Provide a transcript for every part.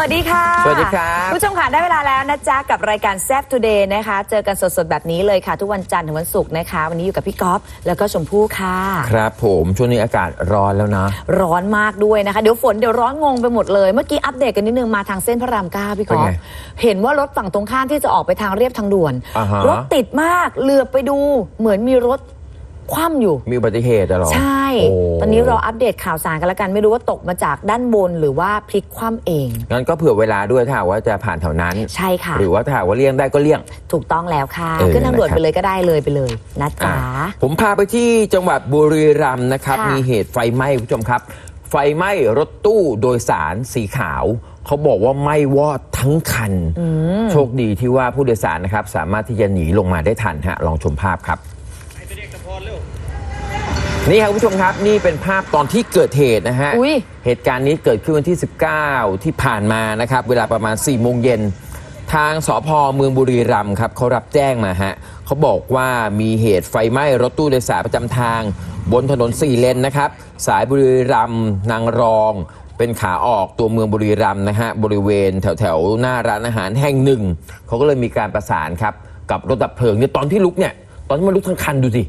วัสดีค่ะ สวัสดีครับผู้ชมค่ะได้เวลาแล้วนะจ๊ะกับรายการแซ p ทูเดย์นะคะ เจอกันสดๆ แบบนี้เลยค่ะ ทุกวันจันทร์ถึงวันศุกร์นะคะ วันนี้อยู่กับพี่ก๊อฟแล้วก็ชมพู่ค่ะ ครับผมช่วงนี้อากาศร้อนแล้วนะ ร้อนมากด้วยนะคะ เดี๋ยวฝนเดี๋ยวร้อนงงไปหมดเลย เมื่อกี้อัปเดตกันนิดนึงมาทางเส้นพระรามเก้าพี่ก๊อฟเป็นไงเห็นว่ารถฝั่งตรงข้ามที่จะออกไปทางเรียบทางด่วนอ่าฮะรถติดมากเหลือบไปดูเหมือนมีรถ คว่ำอยู่ มีอุบัติเหตุอะเหรอ ใช่โตอนนี้รออัปเดตข่าวสารกันละกัน ไม่รู้ว่าตกมาจากด้านบนหรือว่าพลิกคว่ำเอง งั้นก็เผื่อเวลาด้วยถ้าหากว่าจะผ่านแถวนั้น ใช่ค่ะ หรือว่าถ้าหากว่าเลี่ยงได้ก็เลี่ยง ถูกต้องแล้วค่ะ เออขึ้นทางด่วนนะครับ ไปเลยก็ได้เลยไปเลยนะจ๊ะอะผมพาไปที่จังหวัดบุรีรัมย์นะครับ ค่ะ มีเหตุไฟไหม้คุณผู้ชมครับ ไฟไหม้รถตู้โดยสารสีขาว เขาบอกว่าไหม้วอดทั้งคัน โชคดีที่ว่าผู้โดยสารนะครับ สามารถที่จะหนีลงมาได้ทันฮะลองชมภาพครับ นี่ครับคุณผู้ชมครับนี่เป็นภาพตอนที่เกิดเหตุนะฮะ อุ๊ย เหตุการณ์นี้เกิดขึ้นวันที่ 19 ที่ผ่านมานะครับ เวลาประมาณ4โมงเย็น ทางสพเมืองบุรีรัมย์ครับเขารับแจ้งมาฮะเขาบอกว่ามีเหตุไฟไหม้รถตู้โดยสารประจำทาง บนถนน4เลนนะครับ สายบุรีรัมย์นางรอง เป็นขาออกตัวเมืองบุรีรัมย์นะฮะบริเวณแถวแถวๆหน้าร้านอาหารแห่งหนึ่งเขาก็เลยมีการประสานครับกับรถดับเพลิงเนี่ยตอนที่ลุกเนี่ยตอนที่มันลุกทั้งคันดูสิ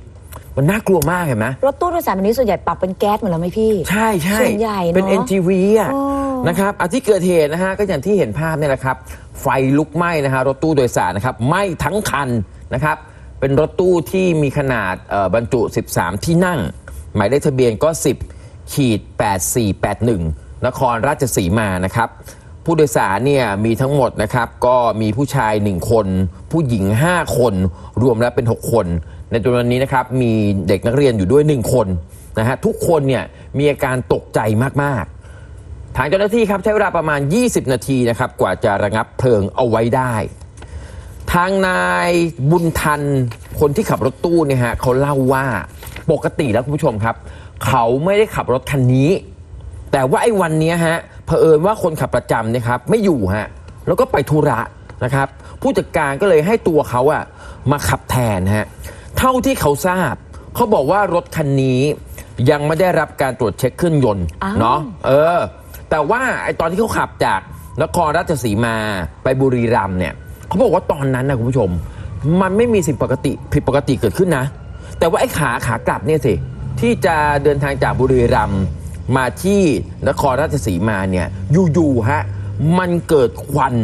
มันน่ากลัวมากเห็นไหมรถตู้โดยสารแบบนี้ส่วนใหญ่ปรับเป็นแก๊สหมดแล้วไหมพี่ ใช่ใช่ส่วนใหญ่เนอะเป็น NGV อะอ๋อนะครับอาที่เกิดเหตุนะฮะก็อย่างที่เห็นภาพเนี่ยแหละครับ ไฟลุกไหม้นะฮะรถตู้โดยสารนะครับไหม้ทั้งคันนะครับ เป็นรถตู้ที่มีขนาดเอ่อบรรจุ 13 ที่นั่ง หมายเลขทะเบียนก็ 10 ขีด 8481 นครราชสีมานะครับ ผู้โดยสารเนี่ยมีทั้งหมดนะครับ ก็มีผู้ชาย 1 คน ผู้หญิง 5 คน รวมแล้วเป็น 6 คน ในจำนวนนี้นะครับมีเด็กนักเรียนอยู่ด้วย 1 คนนะฮะทุกคนเนี่ยมีอาการตกใจมาก ๆ ทางเจ้าหน้าที่ครับใช้เวลาประมาณ 20 นาทีนะครับกว่าจะระงับเพลิงเอาไว้ได้ ทางนายบุญทันคนที่ขับรถตู้เนี่ยฮะเขาเล่าว่าปกติแล้วคุณผู้ชมครับ เขาไม่ได้ขับรถคันนี้ แต่ว่าไอ้วันนี้ฮะเผอิญว่าคนขับประจำเนี่ยครับไม่อยู่ฮะแล้วก็ไปธุระนะครับผู้จัดการก็เลยให้ตัวเขาอะมาขับแทนฮะ เท่าที่เขาทราบ เขาบอกว่ารถคันนี้ยังไม่ได้รับการตรวจเช็คเครื่องยนต์อ้าว เนาะเออ แต่ว่าไอ้ตอนที่เขาขับจากนครราชสีมาไปบุรีรัมย์เนี่ยเขาบอกว่าตอนนั้นนะคุณผู้ชม มันไม่มีสิ่งปกติผิดปกติเกิดขึ้นนะ แต่ว่าไอ้ขาขากลับเนี่ยสิที่จะเดินทางจากบุรีรัมย์มาที่นครราชสีมาเนี่ยอยู่ๆฮะมันเกิดควัน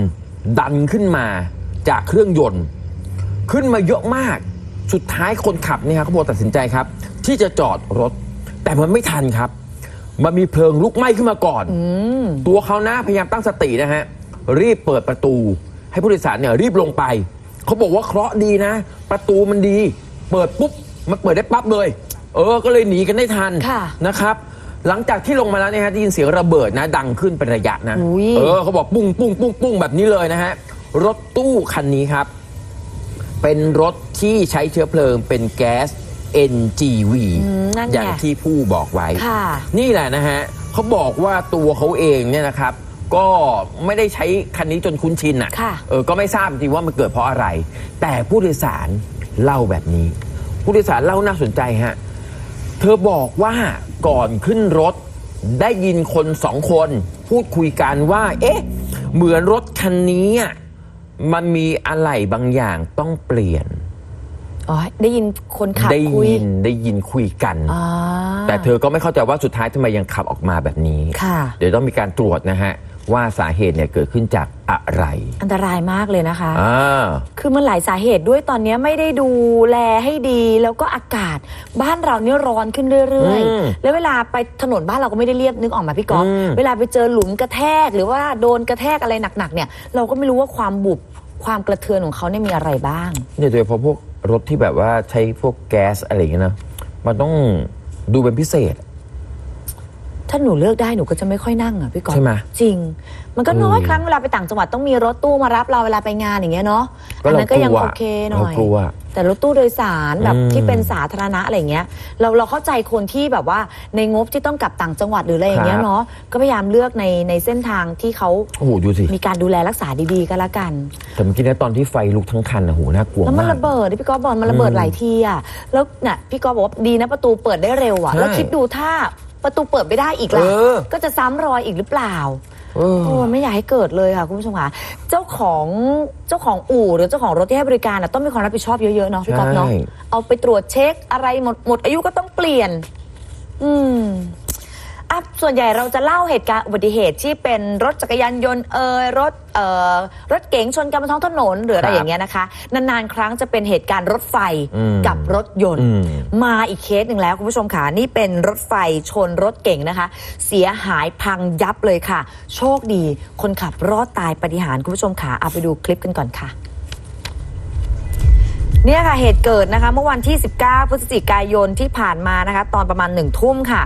ดันขึ้นมาจากเครื่องยนต์ ขึ้นมาเยอะมาก สุดท้ายคนขับเนี่ยครับเขาบอกตัดสินใจครับ ที่จะจอดรถ แต่มันไม่ทันครับ มันมีเพลิงลุกไหม้ขึ้นมาก่อน ตัวเขานะพยายามตั้งสตินะฮะ รีบเปิดประตู ให้ผู้โดยสารเนี่ยรีบลงไป เขาบอกว่าเคราะห์ดีนะ ประตูมันดี เปิดปุ๊บ มันเปิดได้ปั๊บเลย เออ ก็เลยหนีกันได้ทันค่ะนะครับหลังจากที่ลงมาแล้วเนี่ยฮะได้ยินเสียงระเบิดนะ ดังขึ้นเป็นระยะนะอุ๊ยเออเขาบอกปุ้งปุ้งปุ้งปุ้งแบบนี้เลยนะฮะ รถตู้คันนี้ครับ เป็นรถที่ใช้เชื้อเพลิงเป็นแก๊ส NGV อืมนั่นไงอย่างที่ผู้บอกไว้ ค่ะ นี่แหละนะฮะเขาบอกว่าตัวเขาเองเนี่ยนะครับ ก็ไม่ได้ใช้คันนี้จนคุ้นชินอะค่ะเออก็ไม่ทราบจริงว่ามันเกิดเพราะอะไร แต่ผู้โดยสารเล่าแบบนี้ ผู้โดยสารเล่าน่าสนใจฮะ เธอบอกว่าก่อนขึ้นรถได้ยินคนสองคน พูดคุยกันว่า เอ๊ะ เหมือนรถคันนี้อะ มันมีอะไรบางอย่างต้องเปลี่ยน อ๋อ ได้ยินคนขับได้คุยยินได้ยินคุยกันอ่าแต่เธอก็ไม่เข้าใจว่าสุดท้ายทำไมยังขับออกมาแบบนี้ ค่ะ เดี๋ยวต้องมีการตรวจนะฮะ ว่าสาเหตุเนี่ยเกิดขึ้นจากอะไร อันตรายมากเลยนะคะอ่าคือมันหลายสาเหตุด้วยตอนนี้ไม่ได้ดูแลให้ดี แล้วก็อากาศบ้านเราเนี่ยร้อนขึ้นเรื่อยอืมๆแล้วเวลาไปถนนบ้านเราก็ไม่ได้เรียบนึกออกมาพี่ก๊อฟอืมเวลาไปเจอหลุมกระแทกหรือว่าโดนกระแทกอะไรหนักๆ เนี่ยเราก็ไม่รู้ว่าความบุบความกระเทือนของเขาเนี่ยมีอะไรบ้างเนี่ยโดยเฉพาะพวกรถที่แบบว่าใช้พวกแก๊สอะไรอย่างเงี้ยนะมันต้องดูเป็นพิเศษ ถ้าหนูเลือกได้หนูก็จะไม่ค่อยนั่งอะพี่ก๊อฟใช่ไหมจริง มันก็น้อยอืมครั้งเวลาไปต่างจังหวัดต้องมีรถตู้มารับเราเวลาไปงานอย่างเงี้ยเนาะก็อันเรานั้นก็ยังกลัวโอเคหน่อยเรากลัวแต่รถตู้โดยสารแบบอืมที่เป็นสาธารณะอะไรเงี้ยเราเราเข้าใจคนที่แบบว่าในงบที่ต้องกลับต่างจังหวัดหรืออะไรอย่างเงี้ยครับเนาะก็พยายามเลือกในในเส้นทางที่เขาโอ้โหดูสิมีการดูแลรักษาดีๆก็แล้วกัน แต่เมื่อกี้เนะตอนที่ไฟลุกทั้งคันนะโหน่ากลัวแล้วมันมากระเบิดที่พี่ก๊อฟบอกมันระเบิดอืมหลายทีอะแล้วเนี่ยพี่ก๊อฟบอกว่าดีนะประตูเปิดได้เร็วอะใช่แล้วคิดดูถ้า ประตูเปิดไม่ได้อีกล่ะเออ ก็จะซ้ำรอยอีกหรือเปล่า เออ โอ้ไม่อยากให้เกิดเลยค่ะคุณผู้ชมค่ะเจ้าของเจ้าของอู่หรือเจ้าของรถที่ให้บริการน่ะต้องมีความรับผิดชอบเยอะๆเนาะพี่ก๊อฟเนาะใช่ เอาไปตรวจเช็คอะไรหมดหมดอายุก็ต้องเปลี่ยน อืม อะส่วนใหญ่เราจะเล่าเหตุการณ์อุบัติเหตุที่เป็นรถจักรยานยนต์เอยรถเอ่อรถเก๋งชนกันบนท้องถนนหรืออะไรครับอย่างเงี้ยนะคะ นานๆ ครั้งจะเป็นเหตุการณ์รถไฟอืมกับรถยนต์ อืม มาอีกเคสหนึ่งแล้วคุณผู้ชมค่ะนี่เป็นรถไฟชนรถเก่งนะคะ เสียหายพังยับเลยค่ะ โชคดีคนขับรอดตายปาฏิหารย์คุณผู้ชมค่ะเอาไปดูคลิปกันก่อนค่ะ เนี่ยค่ะเหตุเกิดนะคะ เมื่อวันที่ 19 พฤศจิกายนที่ผ่านมานะคะ ตอนประมาณหนึ่งทุ่มค่ะ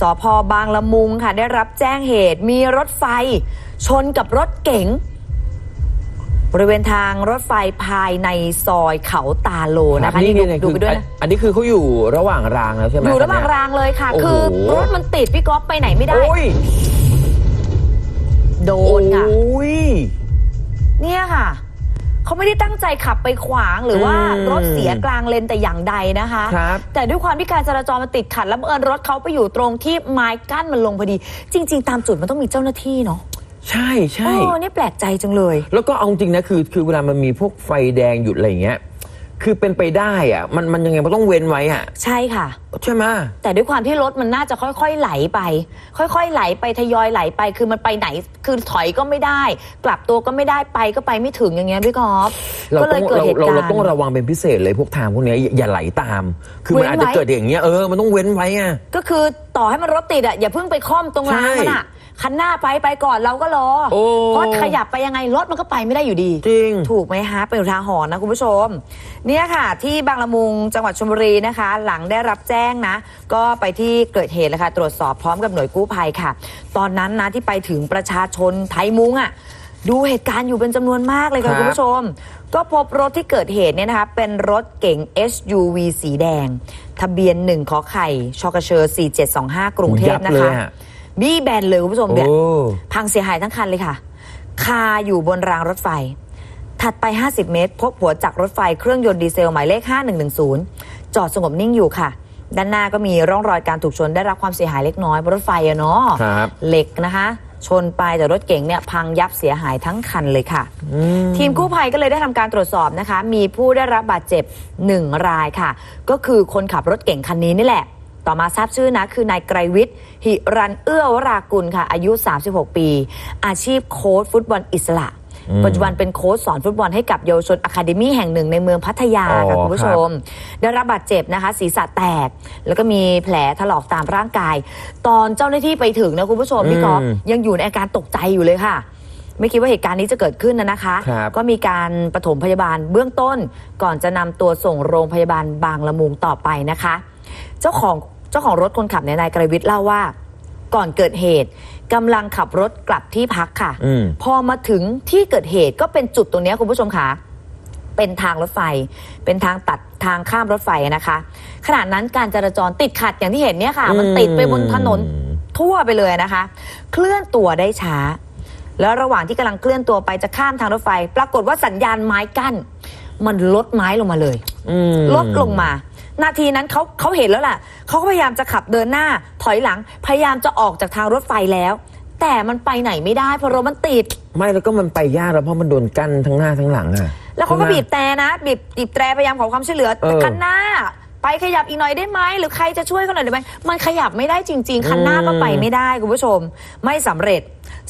สพบางละมุงค่ะ ได้รับแจ้งเหตุมีรถไฟ ชนกับรถเก๋งบริเวณทางรถไฟภายในซอยเขาตาโลนะคะนี่ดูไงดูคือไปด้วยนะอันนี้คือเขาอยู่ระหว่างรางแล้วใช่ไหมอยู่ระหว่างคันเนี้รางเลยค่ะโอ้โหคือรถมันติดพี่ก๊อฟไปไหนไม่ได้โอ้ยโดนค่ะโอ้ยเนี่ยค่ะ เขาไม่ได้ตั้งใจขับไปขวางหรือว่าอืมรถเสียกลางเลนแต่อย่างใดนะคะ ครับ แต่ด้วยความที่การจราจรมันติดขัดแล้วบังเอิญรถเขาไปอยู่ตรงที่ไม้กั้นมันลงพอดี จริง ๆ ตามจุดมันต้องมีเจ้าหน้าที่เนาะใช่ใช่ โอ้นี่แปลกใจจังเลย แล้วก็เอาจริงนะคือคือเวลามันมีพวกไฟแดงหยุดอะไรอย่างเงี้ย คือเป็นไปได้อะมันมันยังไงมันต้องเว้นไว้อะใช่ค่ะ ใช่ไหมแต่ด้วยความที่รถมันน่าจะค่อยๆไหลไป ค่อยๆไหลไปทยอยไหลไป คือมันไปไหน คือถอยก็ไม่ได้ กลับตัวก็ไม่ได้ไปก็ไปไม่ถึงอย่างเงี้ยพี่กอล์ฟเราก็เลต้อยงเกิดเราเหตุเราการเราณ์ต้องระวังเป็นพิเศษเลยพวกทางพวกเนี้ยอย่าอย่าไหลตาม คือมันเว้นอาจจะไว้เกิดอย่างเงี้ยเออมันต้องเว้นไว้อะก็คือต่อให้มันรถติดอะอย่าเพิ่งไปค่อมตรงรางใช่มันอะ คันหน้าไปไปก่อนเราก็รอโอ้ เพราะขยับไปยังไงรถมันก็ไปไม่ได้อยู่ดี จริง ถูกไหมฮะเป็นอุทาหรณ์นะคุณผู้ชม เนี่ยค่ะ ที่บางละมุงจังหวัดชลบุรีนะคะ หลังได้รับแจ้งนะ ก็ไปที่เกิดเหตุเลยค่ะ ตรวจสอบพร้อมกับหน่วยกู้ภัยค่ะ ตอนนั้นนะที่ไปถึงประชาชนไทยมุงอะดูเหตุการณ์อยู่เป็นจำนวนมากเลยครัค่ะบคุณผู้ชม ก็พบรถที่เกิดเหตุเนี่ยนะคะ เป็นรถเก๋ง SUV สีแดง ทะเบียน1ขอไข่ชกเชอ4725 กรุงเทพนะยับเลคะยอะ บี้แบนเลยคุณผู้ชมเนี่ยโอ้ พังเสียหายทั้งคันเลยค่ะ คาอยู่บนรางรถไฟ ถัดไป 50 เมตร พบหัวจักรรถไฟเครื่องยนต์ดีเซลหมายเลข 5110 จอดสงบนิ่งอยู่ค่ะ ด้านหน้าก็มีร่องรอยการถูกชนได้รับความเสียหายเล็กน้อยบนรถไฟอะเนาะครับ เหล็กนะคะ ชนไปแต่รถเก๋งเนี่ยพังยับเสียหายทั้งคันเลยค่ะ ทีมกู้ภัยก็เลยได้ทำการตรวจสอบนะคะ มีผู้ได้รับบาดเจ็บหนึ่งรายค่ะ ก็คือคนขับรถเก่งคันนี้นี่แหละ ต่อมาทราบชื่อนะ คือนายไกรวิทย์หิรันเอื้อวรากุลค่ะ อายุ 36 ปี อาชีพโค้ชฟุตบอลอิสระ ปัจจุบันเป็นโค้ชสอนฟุตบอลให้กับเยาวชนอะคาเดมี่แห่งหนึ่งในเมืองพัทยาอ๋ค่ะอคุณผู้ชครับมได้รับบาดเจ็บนะคะ ศีรษะแตก แล้วก็มีแผลถลอกตามร่างกาย ตอนเจ้าหน้าที่ไปถึงนะคุณผู้ชมพี่กอฟอืมยังอยู่ในอาการตกใจอยู่เลยค่ะ ไม่คิดว่าเหตุการณ์นี้จะเกิดขึ้นนะนะคะ ครับ ก็มีการปฐมพยาบาลเบื้องต้น ก่อนจะนำตัวส่งโรงพยาบาลบางละมุงต่อไปนะคะ เจ้าของเจ้าของรถคนขับเนี่ยนายกรวิทย์เล่าว่า ก่อนเกิดเหตุกำลังขับรถกลับที่พักค่ะอืมพอมาถึงที่เกิดเหตุก็เป็นจุดตรงเนี้ยคุณผู้ชมคะเป็นทางรถไฟ เป็นทางตัดทางข้ามรถไฟนะคะ ขณะนั้นการจราจรติดขัดอย่างที่เห็นเนี่ยค่ะ มันติดไปบนถนนทั่วไปเลยนะคะ เคลื่อนตัวได้ช้า แล้วระหว่างที่กำลังเคลื่อนตัวไปจะข้ามทางรถไฟ ปรากฏว่าสัญญาณไม้กั้น มันลดไม้ลงมาเลยอืมลดลงมา นาทีนั้นเขาเขาเห็นแล้วล่ะเขาก็พยายามจะขับเดินหน้าถอยหลัง พยายามจะออกจากทางรถไฟแล้ว แต่มันไปไหนไม่ได้เพราะรถมันติด ไม่แล้วก็มันไปยากแล้วเพราะมันโดนกั้นทั้งหน้าทั้งหลังอะ แล้วเขาก็ใช่ไหมบีบแต่นะบีบบีบแตรพยายามขอความช่วยเหลือเออ คันหน้า ไปขยับอีกหน่อยได้ไหมหรือใครจะช่วยเขาหน่อยได้ไหมมันขยับไม่ได้จริง ๆ คันหน้าก็ไปไม่ได้คุณผู้ชม ไม่สำเร็จ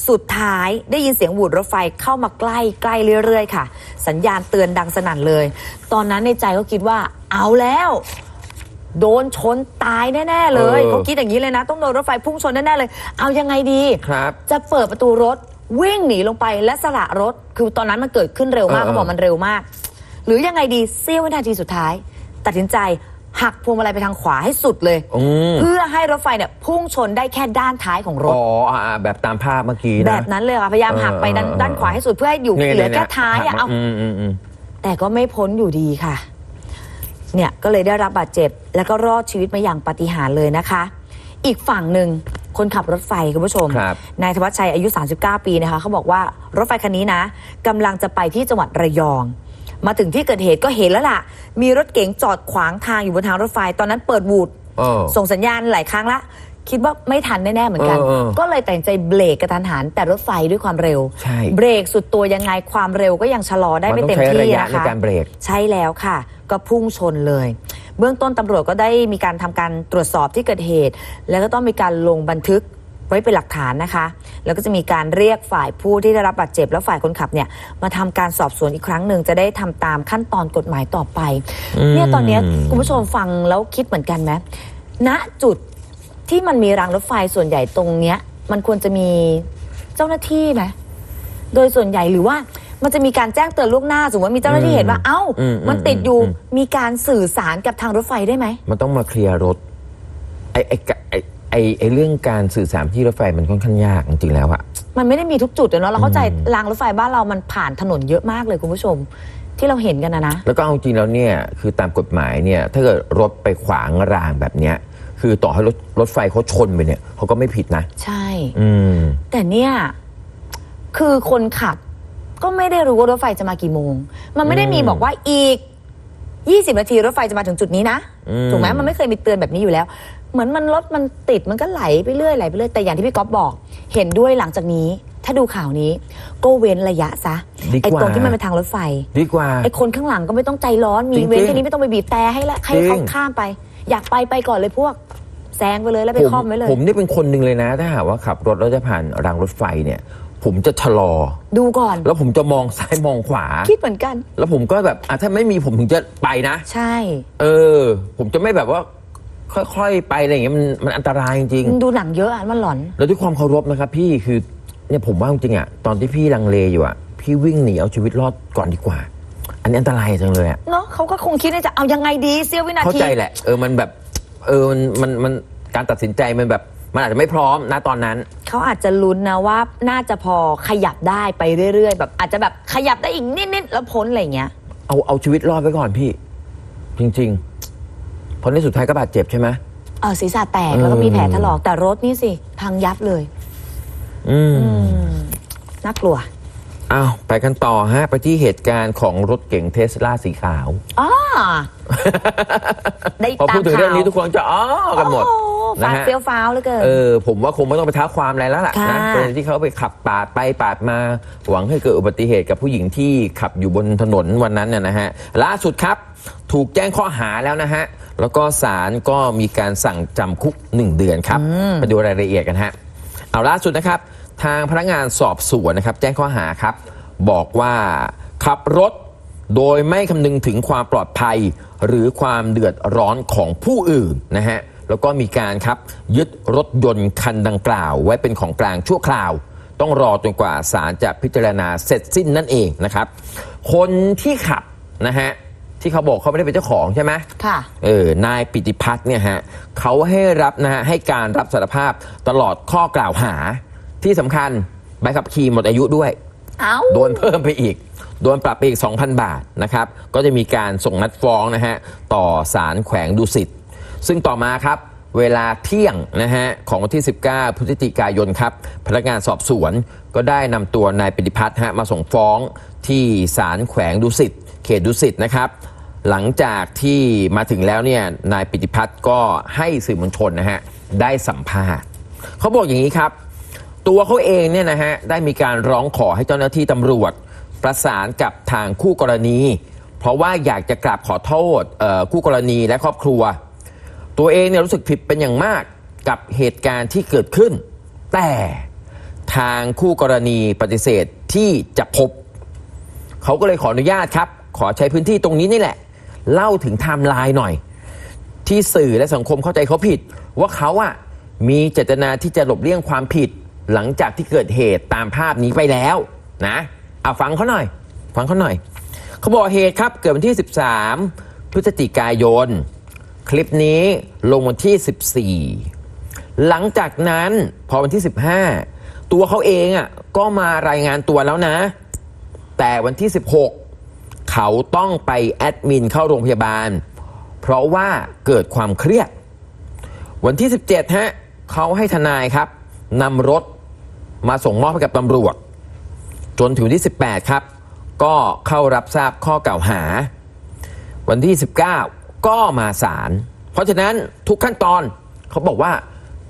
สุดท้ายได้ยินเสียงหวูดรถไฟเข้ามาใกล้ใกล้เรื่อยๆ ค่ะ สัญญาณเตือนดังสนั่นเลย ตอนนั้นในใจก็คิดว่าเอาแล้ว โดนชนตายแน่ ๆ เลยเออเขาคิดอย่างนี้เลยนะ ต้องโดนรถไฟพุ่งชนแน่ๆเลย เอายังไงดีครับ จะเปิดประตูรถวิ่งหนีลงไปและสละรถ คือตอนนั้นมันเกิดขึ้นเร็วมากเออเขาบอกมันเร็วมาก หรือยังไงดีเสี้ยววินาทีสุดท้าย ตัดสินใจ หักพวงมาลัยไปทางขวาให้สุดเลย อืม เพื่อให้รถไฟเนี่ยพุ่งชนได้แค่ด้านท้ายของรถ อ๋ออ่าอ่าแบบตามภาพเมื่อกี้นะ แบบนั้นเลยค่ะพยายามหักไปด้านเออเออ ด้านขวาให้สุดเพื่อให้อยู่นี่เหลือนี่แค่ท้ายอะหักมเอาอืมอืมอืม แต่ก็ไม่พ้นอยู่ดีค่ะ เนี่ยก็เลยได้รับบาดเจ็บ แล้วก็รอดชีวิตมาอย่างปาฏิหาริย์เลยนะคะ อีกฝั่งหนึ่งคนขับรถไฟคุณผู้ชม ครับ นายธวัชชัยอายุ 39 ปีนะคะเขาบอกว่ารถไฟคันนี้นะกำลังจะไปที่จังหวัดระยอง มาถึงที่เกิดเหตุก็เห็นแล้วล่ะ มีรถเก๋งจอดขวางทางอยู่บนทางรถไฟ ตอนนั้นเปิดวูดเออ ส่งสัญญาณหลายครั้งละ คิดว่าไม่ทันแน่ๆเหมือนกัน เออเออก็เลยตัดสินใจเบรกกระทันหันแต่รถไฟด้วยความเร็ว ใช่ เบรกสุดตัวยังไงความเร็วก็ยังชะลอได้มันไม่ต้องเต็มใช้ที่ระยะนะในคะ การเบรก ใช่แล้วค่ะ ก็พุ่งชนเลย เบื้องต้นตำรวจก็ได้มีการทำการตรวจสอบที่เกิดเหตุ แล้วก็ต้องมีการลงบันทึก ไว้เป็นหลักฐานนะคะ แล้วก็จะมีการเรียกฝ่ายผู้ที่ได้รับบาดเจ็บ และฝ่ายคนขับเนี่ยมาทำการสอบสวนอีกครั้งหนึ่งจะได้ทำตามขั้นตอนกฎหมายต่อไป เนี่ยตอนเนี้ยคุณผู้ชมฟังแล้วคิดเหมือนกันไหมณจุดที่มันมีรางรถไฟส่วนใหญ่ตรงเนี้ย มันควรจะมีเจ้าหน้าที่ไหมโดยส่วนใหญ่หรือว่ามันจะมีการแจ้งเตือนล่วงหน้าสมมติว่ามีเจ้าหน้าที่เห็นว่า เอ้าอืมมันติดอยู่อืมมีการสื่อสารกับทางรถไฟได้ไหมมันต้องมาเคลียร์รถไอ้ไอ้กะไอ้ไอ้ไอ้เรื่องการสื่อสารที่รถไฟมันค่อนข้างยากจริงๆแล้วอะ มันไม่ได้มีทุกจุดอะเนาะเราเข้าใจรางรถไฟบ้านเรามันผ่านถนนเยอะมากเลยคุณผู้ชม ที่เราเห็นกันนะนะ แล้วก็เอาจริงแล้วเนี่ยคือตามกฎหมายเนี่ยถ้าเกิดรถไปขวางรางแบบเนี้ยคือต่อให้รถรถไฟเขาชนไปเนี่ยเขาก็ไม่ผิดนะ ใช่ อืม แต่เนี่ย คือคนขับก็ไม่ได้รู้ว่ารถไฟจะมากี่โมง มันไม่ได้มีอืมบอกว่าอีก 20 นาทีรถไฟจะมาถึงจุดนี้นะ อืม ถูกไหมมันไม่เคยมีเตือนแบบนี้อยู่แล้ว เหมือนมันรถมันติดมันก็ไหลไปเรื่อยไหลไปเรื่อยแต่อย่างที่พี่ก๊อฟบอก เห็นด้วยหลังจากนี้ ถ้าดูข่าวนี้ ก็เว้นระยะซะดีไอ้กว่าตรงที่มันเป็นทางรถไฟดีกว่า ไอ้คนข้างหลังก็ไม่ต้องใจร้อนมีจริงๆเว้นแค่นี้ไม่ต้องไปบีบแต่ให้ละให้จริเขางข้ามไป อยากไปไปก่อนเลยพวกแซงไปเลยแล้วไปผมคล่อมไว้เลย ผมนี่เป็นคนหนึ่งเลยนะ ถ้าหากว่าขับรถแล้วจะผ่านรางรถไฟเนี่ย ผมจะชะลอ ดูก่อนแล้วผมจะมองซ้ายมองขวา คิดเหมือนกัน แล้วผมก็แบบอะถ้าไม่มีผมถึงจะไปนะ ใช่ เออ ผมจะไม่แบบว่า ค่อยๆ ไปอะไรอย่างเงี้ยมันมันอันตรายจริงมันดูหนังเยอะอะมันหลอน ๆแล้วด้วยความเคารพนะครับ พี่คือเนี่ยผมว่าจริงๆอะตอนที่พี่ลังเลอยู่อะพี่วิ่งหนีเอาชีวิตรอดก่อนดีกว่า อันนี้อันตรายจังเลยอะ เนาะเขาก็คงคิดในใจะเอายังไงดีเสี้ยววินาเข้าที ใจแหละ เออมันแบบ เออมันมันมันการตัดสินใจมันแบบ มันอาจจะไม่พร้อมนะตอนนั้น เขาอาจจะลุ้นนะว่าน่าจะพอขยับได้ไปเรื่อยๆ แบบอาจจะแบบขยับได้อีกนิดๆ แล้วพ้นอะไรอย่างเงี้ย เอาเอาชีวิตรอดไว้ก่อนพี่ จริง ๆ เพราะในสุดท้ายก็บาดเจ็บใช่ไหม เออศีรษะแตกแล้วก็มีแผลถลอกแต่รถนี่สิ พังยับเลยอืมน่ากลัวอ้าวไปกันต่อฮะ ไปที่เหตุการณ์ของรถเก๋งเทสลาสีขาว อ๋อได้พอตาพูมดถึงข่าเรื่องวนี้ทุกคนจะอ๋อกันหมดโอ้ฟานะดฮะ เฟี้ยวฟ้าวเหลือเกิน เออผมว่าคงไม่ต้องไปท้าความอะไรแล้วล่ะค่ะนะเป็นที่เขาไปขับปาดไปปาดมา หวังให้เกิดอุบัติเหตุกับผู้หญิงที่ขับอยู่บนถนนวันนั้นเนี่ยนะฮะล่าสุดครับ ถูกแจ้งข้อหาแล้วนะฮะ แล้วก็ศาลก็มีการสั่งจำคุก 1 เดือนครับไปดูรายละเอียดกันฮะเอาล่าสุดนะครับ ทางพนักงานสอบสวนนะครับ แจ้งข้อหาครับ บอกว่าขับรถโดยไม่คำนึงถึงความปลอดภัย หรือความเดือดร้อนของผู้อื่นนะฮะแล้วก็มีการครับยึดรถยนต์คันดังกล่าว ไว้เป็นของกลางชั่วคราว ต้องรอจนกว่าศาลจะพิจารณาเสร็จสิ้นนั่นเองนะครับ คนที่ขับนะฮะ ที่เขาบอกเขาไม่ได้เป็นเจ้าของใช่ไหมค่ะ เออนายปิติพัฒน์เนี่ยฮะเขาให้รับนะฮะให้การรับสารภาพตลอดข้อกล่าวหา ที่สำคัญใบขับขี่หมดอายุด้วย เอ้าโดนเพิ่มไปอีก โดนปรับไปอีก 2,000 บาทนะครับ ก็จะมีการส่งนัดฟ้องนะฮะ ต่อศาลแขวงดุสิต ซึ่งต่อมาครับ เวลาเที่ยงนะฮะ ของวันที่ 19 พฤศจิกายนครับ พนักงานสอบสวนก็ได้นำตัวนายปิติพัฒน์ฮะ มาส่งฟ้องที่ศาลแขวงดุสิต เขตดุสิตนะครับ หลังจากที่มาถึงแล้วเนี่ยนายปิติพัฒน์ก็ให้สื่อมวลชนนะฮะได้สัมภาษณ์เขาบอกอย่างนี้ครับ ตัวเขาเองเนี่ยนะฮะได้มีการร้องขอให้เจ้าหน้าที่ตำรวจประสานกับทางคู่กรณี เพราะว่าอยากจะกราบขอโทษเอ่อคู่กรณีและครอบครัว ตัวเองเนี่ยรู้สึกผิดเป็นอย่างมากกับเหตุการณ์ที่เกิดขึ้น แต่ทางคู่กรณีปฏิเสธที่จะพบ เขาก็เลยขออนุญาตครับ ขอใช้พื้นที่ตรงนี้นี่แหละ เล่าถึงไทม์ไลน์หน่อย ที่สื่อและสังคมเข้าใจเขาผิด ว่าเขาอะมีเจตนาที่จะหลบเลี่ยงความผิด หลังจากที่เกิดเหตุตามภาพนี้ไปแล้วนะเอาฟังเขาหน่อย ฟังเขาหน่อย เขาบอกเหตุครับเกิดวันที่ 13 พฤศจิกายน คลิปนี้ลงวันที่ 14 หลังจากนั้นพอวันที่ 15 ตัวเขาเองอะก็มารายงานตัวแล้วนะ แต่วันที่ 16 เขาต้องไปแอดมินเข้าโรงพยาบาล เพราะว่าเกิดความเครียด วันที่ 17 ฮะเขาให้ทนายครับนำรถมาส่งมอบให้กับตำรวจ จนถึงวันที่ 18 ครับ ก็เข้ารับทราบข้อกล่าวหา วันที่ 19 ก็มาศาลเพราะฉะนั้นทุกขั้นตอนเขาบอกว่า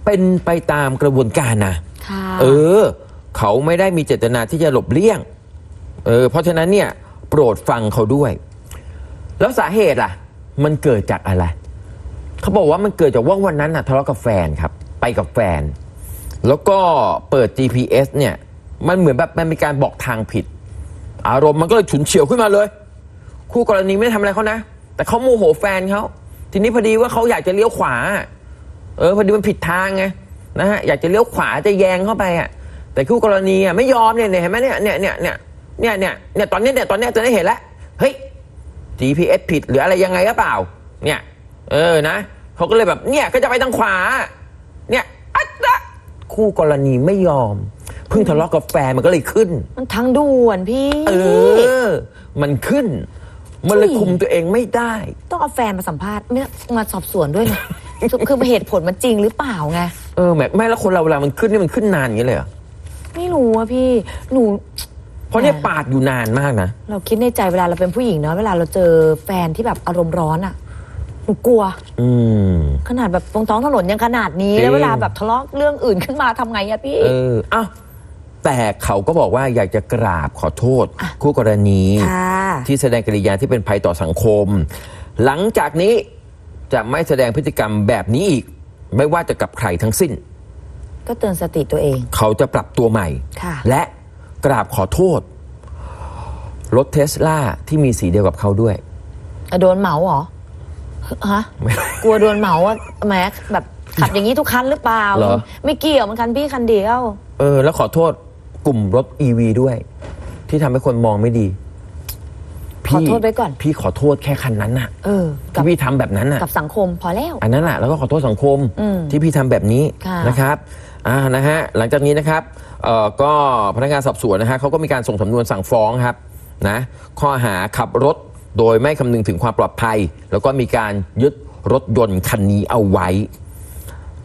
เป็นไปตามกระบวนการนะค่ะเออ เขาไม่ได้มีเจตนาที่จะหลบเลี่ยง เออ เพราะฉะนั้นเนี่ยโปรดฟังเขาด้วย แล้วสาเหตุล่ะ มันเกิดจากอะไร เขาบอกว่ามันเกิดจากว่าวันนั้นน่ะทะเลาะกับแฟนครับ ไปกับแฟน แล้วก็เปิด GPS เนี่ย มันเหมือนแบบมันมีการบอกทางผิด อารมณ์มันก็เลยฉุนเฉียวขึ้นมาเลย คู่กรณีไม่ได้ทำอะไรเขานะ แต่เขาโมโหแฟนเขาทีนี้พอดีว่าเขาอยากจะเลี้ยวขวา เออพอดีมันผิดทางไงนะฮะอยากจะเลี้ยวขวาจะแยงเข้าไปอะแต่คู่กรณีอะไม่ยอมเนี่ยเห็นไหมเนี่ยเนี่ยเนี่ยเนี่ย เนี่ยเนี่ยเนี่ยตอนเนี้ยเนี่ยตอนเนี้ยจะได้เห็นแล้วเฮ้ย GPS ผิดหรืออะไรยังไงหรือเปล่า เนี่ย เออนะเขาก็เลยแบบเนี่ยก็จะไปทางขวา เนี่ยอัดนะคู่กรณีไม่ยอม เพิ่งทะเลาะกับแฟนมันก็เลยขึ้น มันทางด่วนพี่ เออ มันขึ้น มันเลยจริงคุมตัวเองไม่ได้ ต้องเอาแฟนมาสัมภาษณ์ไม่มาสอบสวนด้วยไงคือเหตุผลมันจริงหรือเปล่าไง เออแหมแม่แล้วคนเราเวลามันขึ้นนี่มันขึ้นนานอย่างนี้เลยเหรอ ไม่รู้อะพี่ หนูเพ ราะเนี่ยแหมปาดอยู่นานมากนะเราคิดในใจเวลาเราเป็นผู้หญิงเนาะเวลาเราเจอแฟนที่แบบอารมณ์ร้อนอะหนูกลัว อืม ขนาดแบบตรงท้องถนนยังขนาดนี้ จริง แล้วเวลาแบบทะเลาะเรื่องอื่นขึ้นมาทำไงอะพี่ เอออ้าวแต่เขาก็บอกว่าอยากจะกราบขอโทษอะคู่กรณี ค่ะ ที่แสดงกิริยาที่เป็นภัยต่อสังคม หลังจากนี้จะไม่แสดงพฤติกรรมแบบนี้อีก ไม่ว่าจะกับใครทั้งสิ้น ก็เตือนสติตัวเอง เขาจะปรับตัวใหม่ ค่ะ และ กราบขอโทษ รถเทสลาที่มีสีเดียวกับเขาด้วย โดนเหมาเหรอ ฮะ กลัวโดนเหมาอะแหมแบบขับอย่างนี้ทุกคันหรือเปล่า เหรอ ไม่เกี่ยวมันคันพี่คันเดียว เออ แล้วขอโทษกลุ่มรถ EV ด้วย ที่ทำให้คนมองไม่ดีขอโทษไว้ก่อน พี่ขอโทษแค่คันนั้นน่ะเออกับที่พี่ทำแบบนั้นน่ะ กับสังคมพอแล้ว อันนั้นแหละแล้วก็ขอโทษสังคมอืมที่พี่ทำแบบนี้ค่ะ นะครับอ่านะฮะหลังจากนี้นะครับ เอ่อก็พนักงานสอบสวนนะฮะเขาก็มีการส่งสำนวนสั่งฟ้องครับนะข้อหาขับรถโดยไม่คำนึงถึงความปลอดภัย แล้วก็มีการยึดรถยนต์คันนี้เอาไว้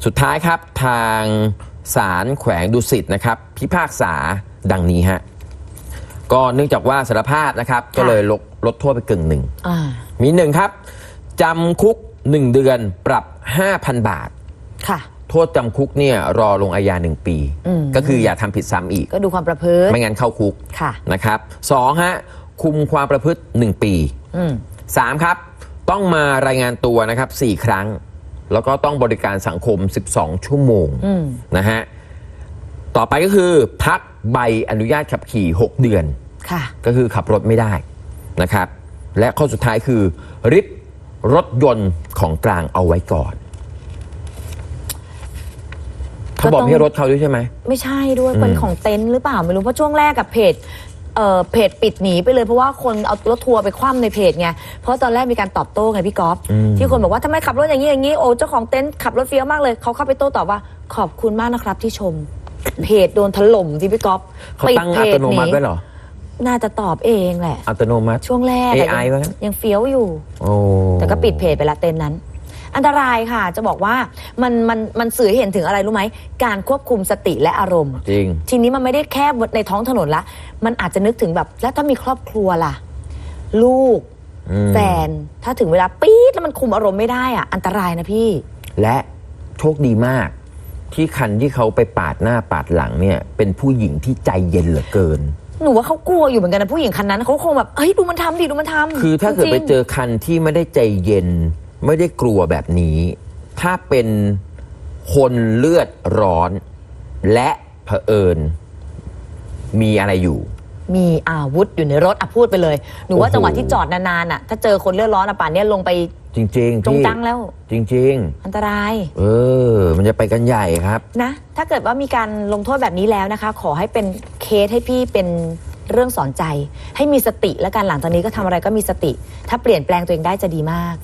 สุดท้ายครับทางศาลแขวงดุสิตนะครับ พิพากษาดังนี้ฮะก็เนื่องจากว่าสารภาพนะครับ ก็เลยลดลดโทษไปกึ่งหนึ่งอ่ามีหนึ่งครับจำคุก 1 เดือนปรับ 5,000 บาท ค่ะ โทษจำคุกเนี่ยรอลงอาญา1ปี อืม ก็คืออย่าทำผิดซ้ำอีก ก็ดูความประพฤติ ไม่งั้นเข้าคุกค่ะ นะครับสองฮะคุมความประพฤติ 1 ปีอืม3ครับ ต้องมารายงานตัวนะครับ 4 ครั้ง แล้วก็ต้องบริการสังคม 12 ชั่วโมงอืม นะฮะต่อไปก็คือพักใบอนุญาตขับขี่ 6 เดือน ค่ะ ก็คือขับรถไม่ได้นะครับ และข้อสุดท้ายคือริบรถยนต์ของกลางเอาไว้ก่อน เขาบอกก็ต้องให้รถเขาด้วยใช่ไหม ไม่ใช่ด้วยเป็นของเต็นท์หรือเปล่าไม่รู้เพราะช่วงแรกกับเพจเอ่อเพจปิดหนีไปเลยเพราะว่าคนเอารถทัวร์ไปคว่ำในเพจไงเพราะตอนแรกมีการตอบโต้ไงพี่ก๊อฟที่คนบอกว่าทำไมขับรถอย่างนี้อย่างนี้โอ้เจ้าของเต็นท์ขับรถเฟี้ยวมากเลยเขาเข้าไปโต้ตอบว่าขอบคุณมากนะครับที่ชม เพจโดนถล่มที่พี่ก๊อฟเขาปิดตั้งเพอัจตโนมัติไว้เหรอน่าจะตอบเองแหละ อัตโนมัติช่วงแรกอะ AI ยังว่างั้นยังเฟี้ยวอยู่โอ้แต่ก็ปิดเพจไปละเต็นท์นั้น อันตรายค่ะ จะบอกว่ามันมันมันสื่อให้เห็นถึงอะไรรู้ไหม การควบคุมสติและอารมณ์ จริง ทีนี้มันไม่ได้แค่ในท้องถนนละ มันอาจจะนึกถึงแบบ แล้วถ้ามีครอบครัวล่ะ ลูก อืมแฟน ถ้าถึงเวลาปี๊ดแล้วมันคุมอารมณ์ไม่ได้อะ อันตรายนะพี่ และโชคดีมาก ที่คันที่เขาไปปาดหน้าปาดหลังเนี่ย เป็นผู้หญิงที่ใจเย็นเหลือเกิน หนูว่าเขากลัวอยู่เหมือนกันนะผู้หญิงคันนั้นเขาคงแบบเฮ้ยดูมันทำดิดูมันทำคือถ้าเกิดจริงๆไปเจอคันที่ไม่ได้ใจเย็น ไม่ได้กลัวแบบนี้ ถ้าเป็นคนเลือดร้อน และเผอิญ มีอะไรอยู่ มีอาวุธอยู่ในรถอะพูดไปเลย หนูว่าโอ้โห จังหวะที่จอดนานๆอะ ถ้าเจอคนเลือดร้อนอะป่านเนี้ยลงไปจริงๆจงพี่จังแล้ว จริง อันตราย ๆ เออ มันจะไปกันใหญ่ครับ นะ ถ้าเกิดว่ามีการลงโทษแบบนี้แล้วนะคะ ขอให้เป็นเคสให้พี่เป็น เรื่องสอนใจ ให้มีสติแล้วกันหลังจากนี้ก็ทำอะไรก็มีสติ ถ้าเปลี่ยนแปลงตัวเองได้จะดีมาก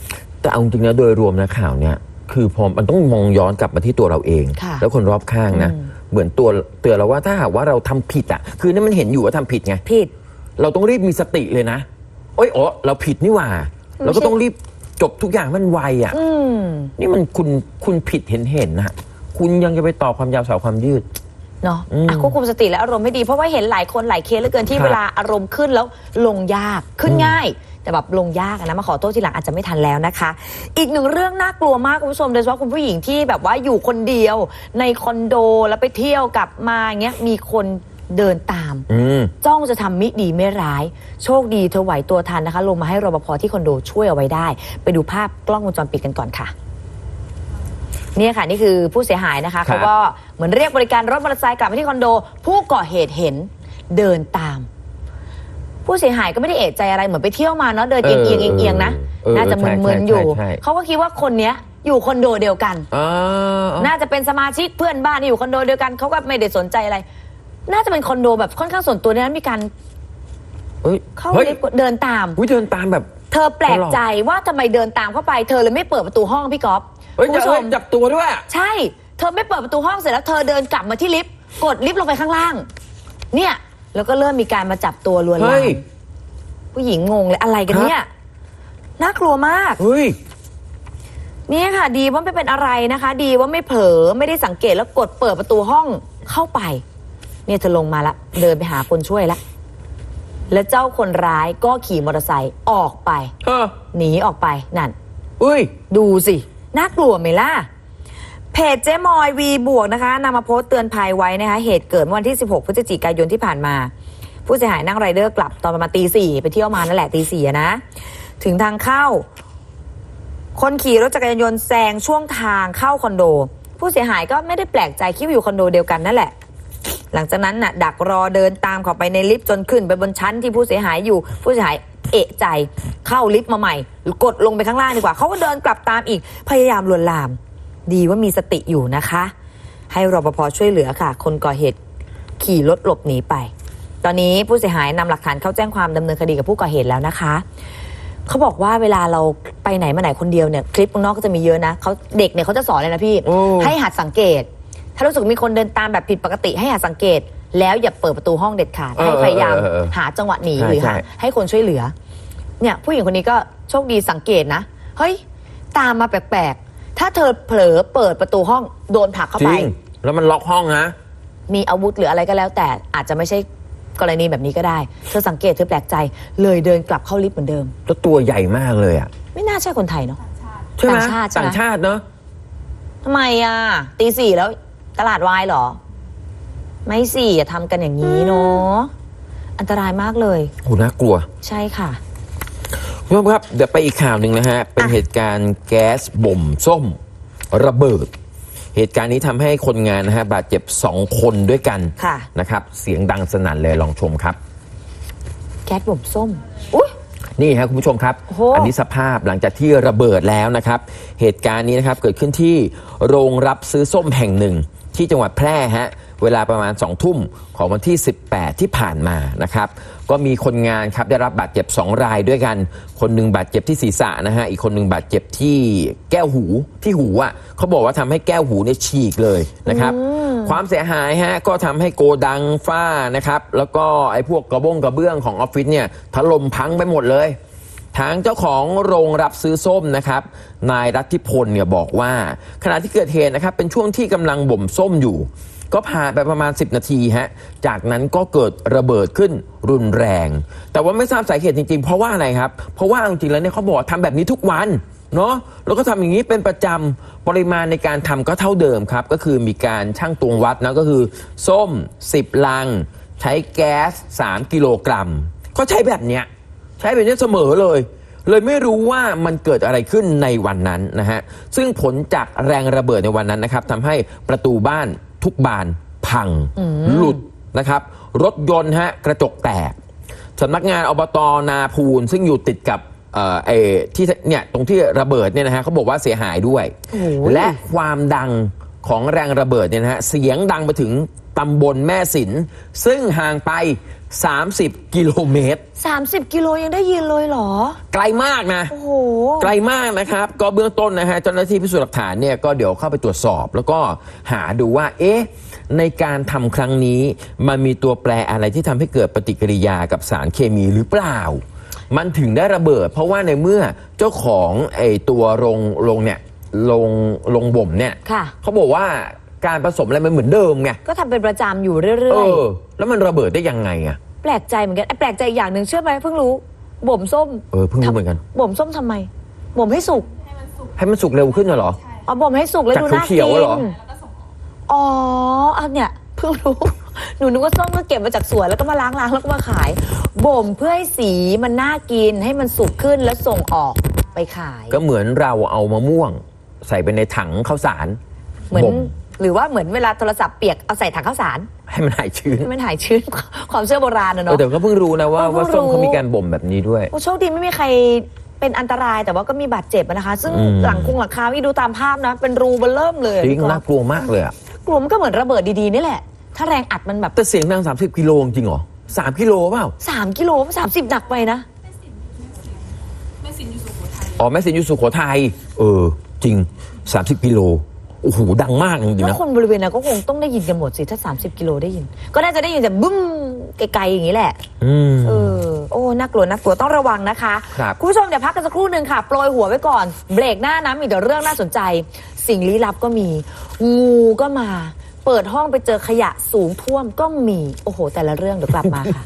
แต่เอาจริงๆนะโดยรวมนะข่าวเนี่ยคือพอมันต้องมองย้อนกลับมาที่ตัวเราเอง ค่ะแล้วคนรอบข้างนะ อืม เหมือนตัวเตือนเราว่าถ้าหากว่าเราทำผิดอะ คือนี่มันเห็นอยู่ว่าทำผิดไง ผิด เราต้องรีบมีสติเลยนะโอ้ยอ๋อเราผิดนี่หว่า เราก็ต้องรีบจบทุกอย่างมันไวอะ อืม นี่มันคุณคุณผิดเห็นเห็นนะคุณยังจะไปต่อความยาวสาวความยืด เนาะอืมอะควบคุมสติและอารมณ์ให้ดีเพราะว่าเห็นหลายคนหลายเคสเหลือเกินที่ครับ เวลาอารมณ์ขึ้นแล้วลงยากขึ้นง่าย แต่แบบลงยากอะนะมาขอโทษทีหลังอาจจะไม่ทันแล้วนะคะ อีกหนึ่งเรื่องน่ากลัวมากคุณผู้ชมโดยเฉพาะคุณผู้หญิงที่แบบว่าอยู่คนเดียว ในคอนโดแล้วไปเที่ยวกลับมาอย่างเงี้ยมีคนเดินตาม อืม จ้องจะทำมิดีไม่ร้าย โชคดีเธอไหวตัวทันนะคะ ลงมาให้รปภที่คอนโดช่วยเอาไว้ได้ ไปดูภาพกล้องวงจรปิดกันก่อนค่ะ เนี่ยค่ะ นี่คือผู้เสียหายนะคะครับเขาก็เหมือนเรียกบริการรถมอเตอร์ไซค์กลับมาที่คอนโด ผู้ก่อเหตุเห็นเดินตาม ผู้เสียหายก็ไม่ได้เอะใจอะไรเหมือนไปเที่ยวมาเนาะเดินเอียงเอียงเอียงเอียงนะเออน่าจะใช่มึนๆอยู่ใช่ใช่ เขาก็คิดว่าคนเนี้ยอยู่คอนโดเดียวกัน อ่าน่าจะเป็นสมาชิกเพื่อนบ้านที่อยู่คอนโดเดียวกันเขาก็ไม่ได้สนใจอะไร น่าจะเป็นคอนโดแบบค่อนข้างส่วนตัวในนั้นมีการเฮ้ยเข้าเฮ้ยลิฟต์เดินตาม อุ๊ยเดินตามแบบ เธอแปลกใจว่าทำไมเดินตามเข้าไป เธอเลยไม่เปิดประตูห้องพี่ก๊อฟ เฮ้ยคุณจะผู้ชเฮ้ยมจับตัวด้วยอะใช่ เธอไม่เปิดประตูห้องเสร็จแล้วเธอเดินกลับมาที่ลิฟต์ กดลิฟต์ลงไปข้างล่าง เนี่ย แล้วก็เริ่มมีการมาจับตัวลวนลาเฮ้มย ผู้หญิงงงเลยอะไรกันเนี่ย น่ากลัวมาก เฮ้ย เนี่ยค่ะ ดีว่าไม่เป็นอะไรนะคะ ดีว่าไม่เผลอไม่ได้สังเกตแล้วกดเปิดประตูห้องเข้าไป เนี่ยเธอลงมาละ เดินไปหาคนช่วยละ แล้วเจ้าคนร้ายก็ขี่มอเตอร์ไซค์ออกไป เออหนีออกไปนั่น เฮ้ย ดูสิ น่ากลัวไหมล่ะเพจเจ๊มอยวีบวกนะคะนำมาโพสต์เตือนภัยไว้นะคะ เหตุเกิดวันที่ 16 พฤศจิกายนที่ผ่านมา ผู้เสียหายนั่งไรเดอร์กลับตอนประมาณตีสี่ไปเที่ยวมานั่นแหละตีสี่นะ ถึงทางเข้า คนขี่รถจักรยานยนต์แซงช่วงทางเข้าคอนโด ผู้เสียหายก็ไม่ได้แปลกใจคิดว่าอยู่คอนโดเดียวกันนั่นแหละ หลังจากนั้นน่ะดักรอเดินตามเข้าไปในลิฟต์จนขึ้นไปบนชั้นที่ผู้เสียหายอยู่ผู้เสียหาย เอะใจเข้าลิฟต์มาใหม่ กดลงไปข้างล่างดีกว่า เขาก็เดินกลับตามอีกพยายามลวนลาม ดีว่ามีสติอยู่นะคะ ให้รปภช่วยเหลือค่ะ คนก่อเหตุขี่รถหลบหนีไป ตอนนี้ผู้เสียหายนำหลักฐานเข้าแจ้งความดำเนินคดีกับผู้ก่อเหตุแล้วนะคะเขาบอกว่าเวลาเราไปไหนมาไหนคนเดียวเนี่ยคลิปข้างนอกก็จะมีเยอะนะเขาเด็กเนี่ยเขาจะสอนเลยนะพี่โอ้ให้หัดสังเกต ถ้ารู้สึกมีคนเดินตามแบบผิดปกติให้หัดสังเกต แล้วอย่าเปิดประตูห้องเด็ดขาดเออให้พยายามเออเออเออหาจังหวะหนีใช่หรือหาใช่ ให้คนช่วยเหลือ เนี่ยผู้หญิงคนนี้ก็โชคดีสังเกตนะ เฮ้ย ตามมาแปลกๆ ถ้าเธอเผลอเปิดประตูห้องโดนผลักเข้าจไป ริง แล้วมันล็อกห้องนะ มีอาวุธหรืออะไรก็แล้วแต่อาจจะไม่ใช่กรณีแบบนี้ก็ได้ เธอสังเกตเธอแปลกใจ เลยเดินกลับเข้าลิฟต์เหมือนเดิม แล้วตัวใหญ่มากเลยอะ ไม่น่าใช่คนไทยเนาะ ใช่ไหมต่างชาติใช่ไหม ต่างชาติเนอะทำไมอะตีสี่แล้วตลาดวายเหรอ ไม่สิอย่าทำกันอย่างนี้เนาะอันตรายมากเลย โหน่ากลัวใช่ค่ะ คุณผู้ชมครับเดี๋ยวไปอีกข่าวหนึ่งนะฮะ เป็นอะเหตุการณ์แก๊สบ่มส้มระเบิด เหตุการณ์นี้ทำให้คนงานนะฮะบาดเจ็บ 2 คนด้วยกันค่ะ นะครับ เสียงดังสนั่นเลยลองชมครับ แก๊สบ่มส้มอุ้ยนี่ครับคุณผู้ชมครับ โอ้โห อันนี้สภาพหลังจากที่ระเบิดแล้วนะครับ เหตุการณ์นี้นะครับเกิดขึ้นที่โรงรับซื้อส้มแห่งหนึ่ง ที่จังหวัดแพร่ฮะเวลาประมาณ 2 ทุ่มของวันที่ 18 ที่ผ่านมานะครับก็มีคนงานครับได้รับบาดเจ็บ 2 รายด้วยกัน คนหนึ่งบาดเจ็บที่ศีรษะนะฮะอีกคนหนึ่งบาดเจ็บที่แก้วหูที่หูอะเขาบอกว่าทำให้แก้วหูเนี่ยฉีกเลยนะครับความเสียหายฮะก็ทำให้โกดังฝ้านะครับแล้วก็ไอ้พวกกระบงกระเบื้องของออฟฟิศเนี่ยถล่มพังไปหมดเลย ทางเจ้าของโรงรับซื้อส้มนะครับ นายรัติพลเนี่ยบอกว่า ขณะที่เกิดเหตุนะครับ เป็นช่วงที่กำลังบ่มส้มอยู่ ก็ผ่านไปประมาณ 10 นาทีฮะจากนั้นก็เกิดระเบิดขึ้นรุนแรง แต่ว่าไม่ทราบสาเหตุจริงๆ เพราะว่าอะไรครับ เพราะว่าจริงๆแล้วเนี่ยเขาบอกว่าทำแบบนี้ทุกวันเนาะแล้วก็ทำอย่างนี้เป็นประจำปริมาณในการทำก็เท่าเดิมครับ ก็คือมีการชั่งตวงวัดนะก็คือ ส้ม 10 ลัง ใช้แก๊ส 3 กิโลกรัม ก็ใช้แบบเนี้ย ใช้แบบนี้เสมอเลย เลยไม่รู้ว่ามันเกิดอะไรขึ้นในวันนั้นนะฮะซึ่งผลจากแรงระเบิดในวันนั้นนะครับทำให้ประตูบ้านทุกบานพังหลุดนะครับ รถยนต์ฮะกระจกแตกสำนักงานอบตนาพูนซึ่งอยู่ติดกับเอ่อไอ้ที่เนี่ยตรงที่ระเบิดเนี่ยนะฮะเขาบอกว่าเสียหายด้วยโอ้โหและความดัง ของแรงระเบิดเนี่ยนะฮะเสียงดังไปถึงตำบลแม่สิน ซึ่งห่างไป 30 กิโลเมตร 30 กิโลยังได้ยินเลยเหรอ ไกลมากนะ โอ้โห ไกลมากนะครับ ก็เบื้องต้นนะฮะเจ้าหน้าที่พิสูจน์หลักฐานเนี่ยก็เดี๋ยวเข้าไปตรวจสอบ แล้วก็หาดูว่า เอ๊ะ ในการทำครั้งนี้ มันมีตัวแปรอะไรที่ทำให้เกิดปฏิกิริยากับสารเคมีหรือเปล่า มันถึงได้ระเบิด เพราะว่าในเมื่อเจ้าของไอ้ตัวโรงโรงเนี่ย โรงโรงบ่มเนี่ยค่ะ เขาบอกว่าการผสมอะไรมันเหมือนเดิมไงก็ทำเป็นประจำอยู่เอเรื่อยอ แล้วมันระเบิดได้ยังไงอะๆ แปลกใจเหมือนกันไอ้แปลกใจอีกอย่างหนึ่งเชื่อไหมเพิ่งรู้ บ่มส้ม เออเพิ่งรู้เหมือนกัน บ่มส้มทำไม บ่มให้สุกให้มันสุกเร็วขึ้นเหรออ๋อบ่มให้สุกแล้วจากดูน่าเขีกิยวๆเหรอนอ๋ออันเนี่ยเพิ่งรู้ หนูนึกว่าส้มก็เก็บมาจากสวนแล้วก็มาล้างล้างๆแล้วก็มาขาย บ่มเพื่อให้สีมันน่ากินให้มันสุกขึ้นแล้วส่งออกไปขาย ก็เหมือนเราเอามะม่วง ใส่ไปในถังข้าวสารเหมือนบ่มหรือว่าเหมือนเวลาโทรศัพท์เปียกเอาใส่ถังข้าวสารให้มันหายชื้นให้มันหายชื้น ความเชื่อโบราณนะเออเนาะแต่ก็เพิ่งรู้นะว่าเออเพิ่ว่างส้มรู้ เขามีการบ่มแบบนี้ด้วย โอ้โชคดีไม่มีใครเป็นอันตรายแต่ว่าก็มีบาดเจ็บอะนะคะ ซึ่งอืม หลังคงหลังคาที่ดูตามภาพนะ เป็นรูเบลเริ่มเลยจริงพี่ก๊อฟน่ากลัวมากเลยอะกลัวมันก็เหมือนระเบิดดีๆนี่แหละ ถ้าแรงอัดมันแบบ แต่เสียงดัง30กิโลจริงเหรอสามกิโลเปล่าสามกิโลสามสิบหนักไปนะ อ๋อแม่สินอยู่สุโขทัยเออ จริง 30กิโลโอ้โหดังมากจริงๆแล้วนะคนบริเวณนั้นก็คงต้องได้ยินกันหมดสิถ้า 30 กิโลได้ยิน ก็น่าจะได้ยินแต่บึ้มไกลๆอย่างนี้แหละ อืม เออ โอ้ น่ากลัว น่ากลัว ต้องระวังนะคะครับ ณผู้ชมเดี๋ยวพักกันสักครู่หนึ่งค่ะ โปรยหัวไว้ก่อน เบรกหน้านะมีแต่เรื่องน่าสนใจ สิ่งลี้ลับก็มี งูก็มา เปิดห้องไปเจอขยะสูงท่วมก็มี โอ้โห แต่ละเรื่องเดี๋ยวกลับมาค่ะ